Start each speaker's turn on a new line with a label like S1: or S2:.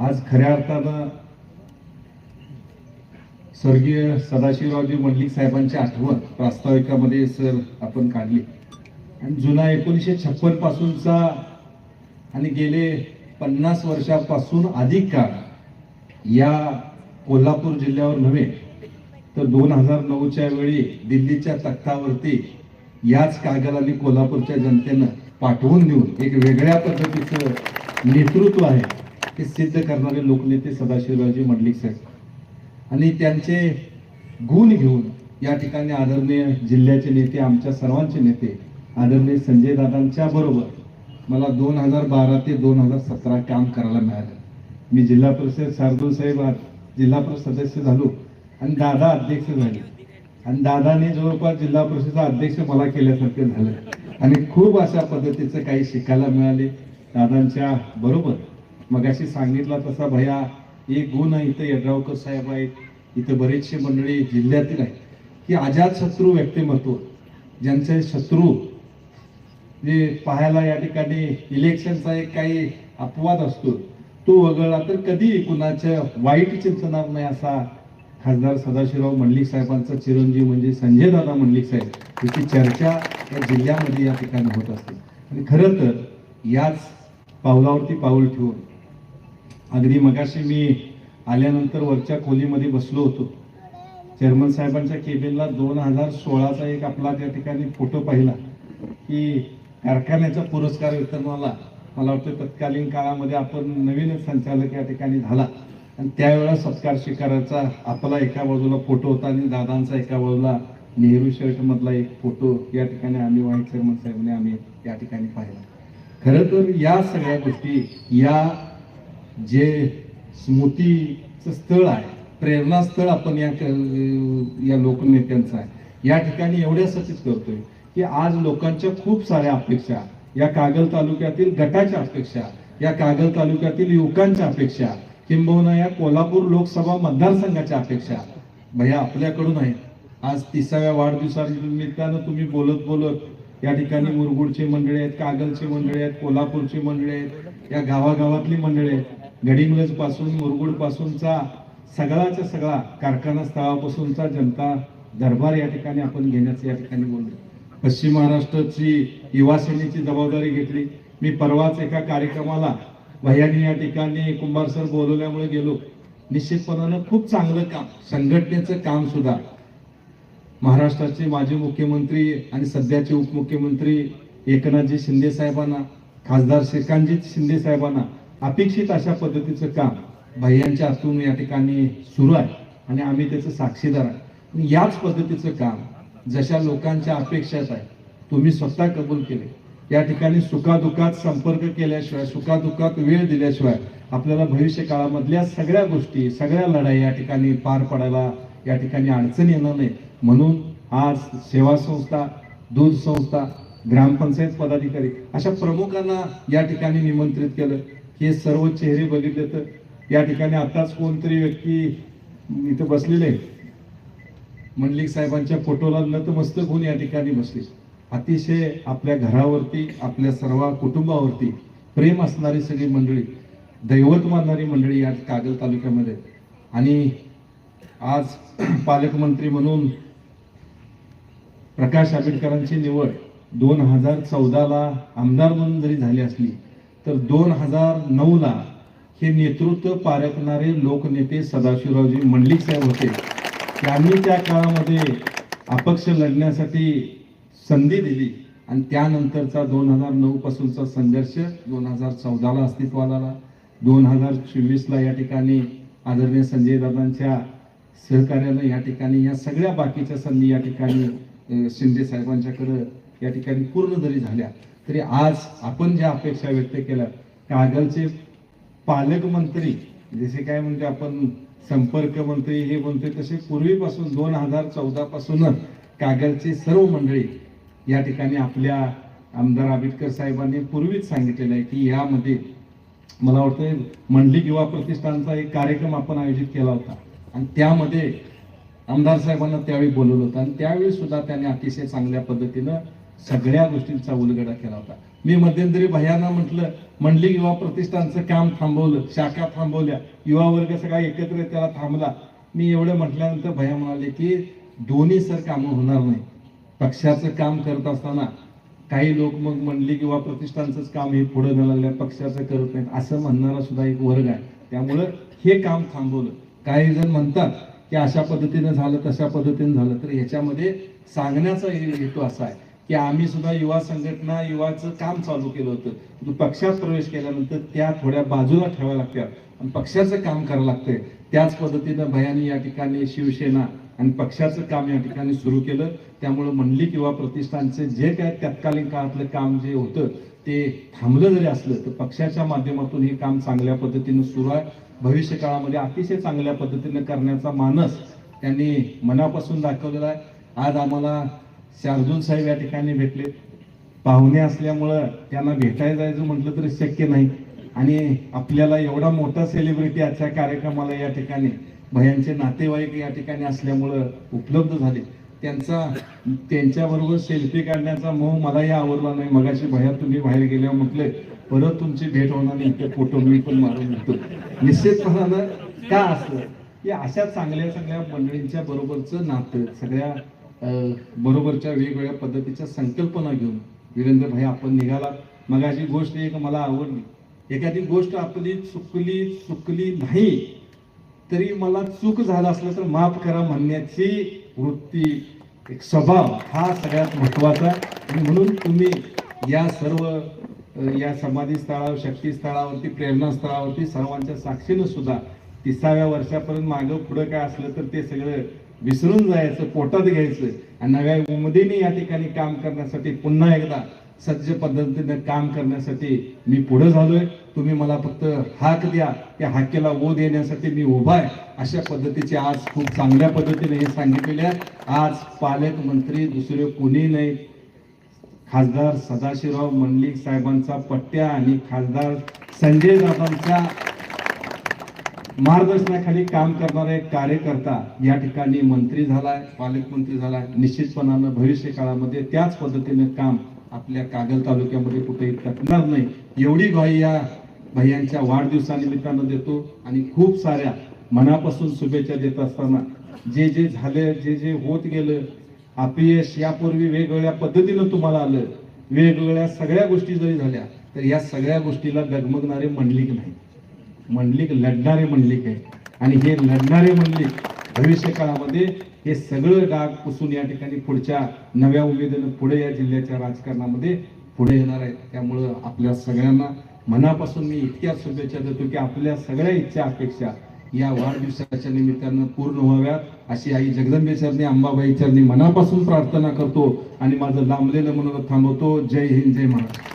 S1: आज खऱ्या अर्थानं स्वर्गीय सदाशिवरावजी मंडलिक साहेबांची आठवण प्रास्ताविकामध्ये सर आपण काढली. आणि जुना एकोणीसशे छप्पन पासूनचा आणि गेले पन्नास वर्षापासून अधिक काळ या कोल्हापूर जिल्ह्यावर नव्हे तर दोन हजार नऊच्या वेळी दिल्लीच्या तख्तावरती याच कागलाने कोल्हापूरच्या जनतेनं पाठवून देऊन एक वेगळ्या पद्धतीचं नेतृत्व आहे. ते सिद्ध करणारे लोकनेते सदाशिवरावजी मंडलिक साहेब. आणि त्यांचे गुण घेऊन या ठिकाणी आदरणीय जिल्ह्याचे नेते आमच्या सर्वांचे नेते आदरणीय संजय दादांच्या बरोबर मला दोन हजार बारा ते दोन हजार सतरा काम करायला मिळालं. मी जिल्हा परिषद शार्दूल साहेब जिल्हा परिषद सदस्य झालो आणि दादा अध्यक्ष झाले. आणि दादाने जवळपास जिल्हा परिषदचा अध्यक्ष मला केल्यासारखं झालं. आणि खूप अशा पद्धतीचं काही शिकायला मिळाले. दादांच्या बरोबर मगाशी सांगितला तसा भया एक गुण आहे इथं यड्रावकर साहेब आहेत इथं बरेचसे मंडळी जिल्ह्यातील आहेत की आजाद शत्रू व्यक्तिमत्व ज्यांचे शत्रू जे पाहायला या ठिकाणी इलेक्शनचा एक काही अपवाद असतो तो वगळला तर कधी कुणाच्या वाईट चिंतणार नाही असा खासदार सदाशिवराव मंडलिक साहेबांचा चिरंजीव म्हणजे संजय दादा मंडलिक साहेब याची चर्चा या जिल्ह्यामध्ये या ठिकाणी होत असते. आणि खरं तर याच पावलावरती पाऊल ठेवून अगदी मगाशी मी आल्यानंतर वरच्या खोलीमध्ये बसलो होतो. चेअरमन साहेबांच्या केबिनला दोन हजार सोळाचा एक आपला त्या ठिकाणी फोटो पाहिला की कारखान्याचा पुरस्कार वितरणाला मला वाटतं तत्कालीन काळामध्ये आपण नवीनच संचालक या ठिकाणी झाला. आणि त्यावेळेला सत्कार स्वीकाराचा आपला एका बाजूला फोटो होता आणि दादांचा एका बाजूला नेहरू शर्टमधला एक फोटो या ठिकाणी आम्ही वाईट चेअरमन साहेबांनी आम्ही या ठिकाणी पाहिला. खरं तर या सगळ्या गोष्टी या जे स्मृतीचं स्थळ आहे प्रेरणास्थळ आपण या या लोकनेत्यांचं आहे. या ठिकाणी एवढ्यासाठीच करतोय की आज लोकांच्या खूप साऱ्या अपेक्षा या कागल तालुक्यातील गटाच्या अपेक्षा या कागल तालुक्यातील युवकांच्या अपेक्षा किंबहुना या कोल्हापूर लोकसभा मतदारसंघाच्या अपेक्षा भैया आपल्याकडून आहेत. आज तिसाव्या वाढदिवसानिमित्तानं तुम्ही बोलत बोलत या ठिकाणी मुरगुडची मंडळी आहेत कागलची मंडळी आहेत कोल्हापूरची मंडळी आहेत या गावागावातली मंडळी आहेत. गडिंग्लजपासून मुरगुड पासूनचा सगळाच्या सगळा कारखाना स्थळापासूनचा जनता दरबार या ठिकाणी आपण घेण्याचं या ठिकाणी बोललो. पश्चिम महाराष्ट्राची युवा सेनेची जबाबदारी घेतली. मी परवाच एका कार्यक्रमाला भैयानी या ठिकाणी कुंभार सर बोलवल्यामुळे गेलो. निश्चितपणानं खूप चांगलं काम संघटनेचं काम सुद्धा. महाराष्ट्राचे माजी मुख्यमंत्री आणि सध्याचे उपमुख्यमंत्री एकनाथजी शिंदे साहेबांना खासदार श्रीकांतजी शिंदे साहेबांना अपेक्षित अशा पद्धतीचं काम भैयांच्या हातून या ठिकाणी सुरू आहे आणि आम्ही त्याचं साक्षीदार आहे. आणि याच पद्धतीचं काम जशा लोकांच्या अपेक्षात आहे तुम्ही स्वतः कबूल केले. या ठिकाणी सुखादुखात संपर्क केल्याशिवाय सुखादुखात वेळ दिल्याशिवाय आपल्याला भविष्य काळामधल्या सगळ्या गोष्टी सगळ्या लढाई या ठिकाणी पार पडायला या ठिकाणी अडचण येणार नाही. म्हणून आज सेवा संस्था दूध संस्था ग्रामपंचायत पदाधिकारी अशा प्रमुखांना या ठिकाणी निमंत्रित केलं. हे सर्व चेहरे बघितले तर या ठिकाणी आताच कोणतरी व्यक्ती इथं बसलेले मंडलिक साहेबांच्या फोटोला नतमस्तक होऊन या ठिकाणी बसले. अतिशय आपल्या घरावरती आपल्या सर्व कुटुंबावरती प्रेम असणारी सगळी मंडळी दैवत मानणारी मंडळी या कागल तालुक्यामध्ये आणि आज पालकमंत्री म्हणून प्रकाश आंबेडकरांची निवड दोन हजार चौदाला आमदार म्हणून जरी झाली असली तर दोन हजार नऊला हे नेतृत्व पारखणारे लोकनेते सदाशिवरावजी मंडलिक साहेब होते. त्यांनी त्या काळामध्ये अपक्ष लढण्यासाठी संधी दिली आणि त्यानंतरचा दोन हजार नऊपासूनचा संघर्ष दोन हजार चौदाला अस्तित्वाला आला दोन हजार चोवीसला या ठिकाणी आदरणीय संजय दादांच्या सहकार्यानं या ठिकाणी या सगळ्या बाकीच्या संधी या ठिकाणी शिंदे साहेबांच्याकडं या ठिकाणी पूर्ण जरी झाल्या तरी आज आपण ज्या अपेक्षा व्यक्त केल्या कागलचे पालकमंत्री जसे काय म्हणजे आपण संपर्क मंत्री हे म्हणतोय तसे पूर्वीपासून दोन हजार चौदा पासूनच कागलची सर्व मंडळी या ठिकाणी आपल्या आमदार आंबेडकर साहेबांनी पूर्वीच सांगितलेलं आहे की यामध्ये मला वाटतं मंडलिक युवा प्रतिष्ठानचा एक कार्यक्रम आपण आयोजित केला होता. आणि त्यामध्ये आमदार साहेबांना त्यावेळी बोलवलं होतं. आणि त्यावेळी सुद्धा त्यांनी अतिशय चांगल्या पद्धतीनं सगळ्या गोष्टींचा उलगडा केला होता. मी मध्यंतरी भयांना म्हटलं मंडली युवा प्रतिष्ठानचं काम थांबवलं शाखा थांबवल्या युवा वर्ग सगळा एकत्र त्याला थांबला. मी एवढं म्हटल्यानंतर भया म्हणाले की दोन्ही सर कामं होणार नाही पक्षाचं काम करत असताना काही लोक मग म्हणले किंवा प्रतिष्ठानचंच काम हे पुढे न लागल्या पक्षाचं करत नाहीत. असं म्हणणारा सुद्धा एक वर्ग आहे. त्यामुळं हे काम थांबवलं. काही जण म्हणतात की अशा पद्धतीनं झालं तशा पद्धतीनं झालं. तर ह्याच्यामध्ये सांगण्याचा हेतू असा आहे. की आम्ही सुद्धा युवा संघटना युवाचं काम चालू केलं होतं. म्हणजे पक्षात प्रवेश केल्यानंतर त्या थोड्या बाजूला ठेवाव्या लागत्या. आणि पक्षाचं काम करावं लागतंय. त्याच पद्धतीनं भयानी या ठिकाणी शिवसेना आणि पक्षाचं काम या ठिकाणी सुरू केलं. त्यामुळं मंडली किंवा प्रतिष्ठानचे जे काय तत्कालीन काळातलं काम जे होतं ते थांबलं जरी असलं तर पक्षाच्या माध्यमातून हे काम चांगल्या पद्धतीनं सुरू आहे. भविष्य काळामध्ये अतिशय चांगल्या पद्धतीनं करण्याचा मानस त्यांनी मनापासून दाखवलेला आहे. आज आम्हाला शार्दूल साहेब या ठिकाणी भेटले. पाहुणे असल्यामुळं त्यांना भेटायला जायचं म्हटलं तरी शक्य नाही. आणि आपल्याला एवढा मोठा सेलिब्रिटी आजच्या कार्यक्रमाला या ठिकाणी भयांचे नातेवाईक या ठिकाणी असल्यामुळं उपलब्ध झाले. त्यांचा त्यांच्याबरोबर सेल्फी काढण्याचा मोह मलाही आवडला नाही. मगाशी भया तुम्ही बाहेर गेल्यावर म्हटले परत तुमची भेट होणार नाही. ते फोटो मी पण मारून घेतो. निश्चितपणानं का असलं? की अशा चांगल्या चांगल्या मंडळींच्या बरोबरचं नातं सगळ्या बरोबरच्या वेगवेगळ्या पद्धतीच्या संकल्पना घेऊन वीरेंद्र भाई आपण निघाला. मगाची गोष्ट एक मला आवडली. एखादी गोष्ट आपली चुकली चुकली नाही तरी मला चूक झाला असलं तर माफ करा म्हणण्याची वृत्ती एक स्वभाव हा सगळ्यात महत्त्वाचा आहे. आणि म्हणून तुम्ही या सर्व या समाधी स्थळावर शक्तीस्थळावरती प्रेरणास्थळावरती सर्वांच्या साक्षीनं सुद्धा तिसाव्या वर्षापर्यंत मागं पुढं काय असलं तर ते सगळं विसरून जायचं पोटात घ्यायचं. आणि नव्या उमदीने या ठिकाणी काम करण्यासाठी पुन्हा एकदा सज्ज पद्धतीने काम करण्यासाठी मी पुढे झालोय. तुम्ही मला फक्त हाक द्या. त्या हाकेला ओ देण्यासाठी मी उभा आहे. अशा पद्धतीचे आज खूप चांगल्या पद्धतीने हे सांगितलेले आहे. आज पालकमंत्री दुसरे कोणी नाही खासदार सदाशिवराव मंडलिक साहेबांचा पट्ट्या आणि खासदार संजय दादांचा मार्गदर्शनाखाली काम करणारा एक कार्यकर्ता या ठिकाणी मंत्री झालाय पालकमंत्री झालाय. निश्चितपणानं भविष्य काळामध्ये त्याच पद्धतीने काम आपल्या कागल तालुक्यामध्ये कुठेही टकणार नाही. एवढी ग्वाही या भैयांच्या वाढदिवसानिमित्तानं देतो आणि खूप साऱ्या मनापासून शुभेच्छा देत असताना जे जे झाले जे जे होत गेलं अपयश यापूर्वी वेगवेगळ्या पद्धतीनं तुम्हाला आलं वेगवेगळ्या सगळ्या गोष्टी जरी झाल्या तर या सगळ्या गोष्टीला डगमगणारे की नाही मंडलिक लढणारे मंडलिक आहे. आणि हे लढणारे मंडलिक भविष्य काळामध्ये हे सगळं डाग पुसून या ठिकाणी पुढच्या नव्या उमेदीनं पुढे या जिल्ह्याच्या राजकारणामध्ये पुढे येणार आहे त्यामुळं आपल्या सगळ्यांना मनापासून मी इतक्या शुभेच्छा देतो की आपल्या सगळ्या इच्छा अपेक्षा या वाढदिवसाच्या निमित्तानं पूर्ण व्हाव्यात. अशी आई जगदंबे चरणी अंबाबाई चरणी मनापासून प्रार्थना करतो आणि माझं लांबलेलं म्हणून थांबवतो. जय हिंद जय महाराष्ट्र.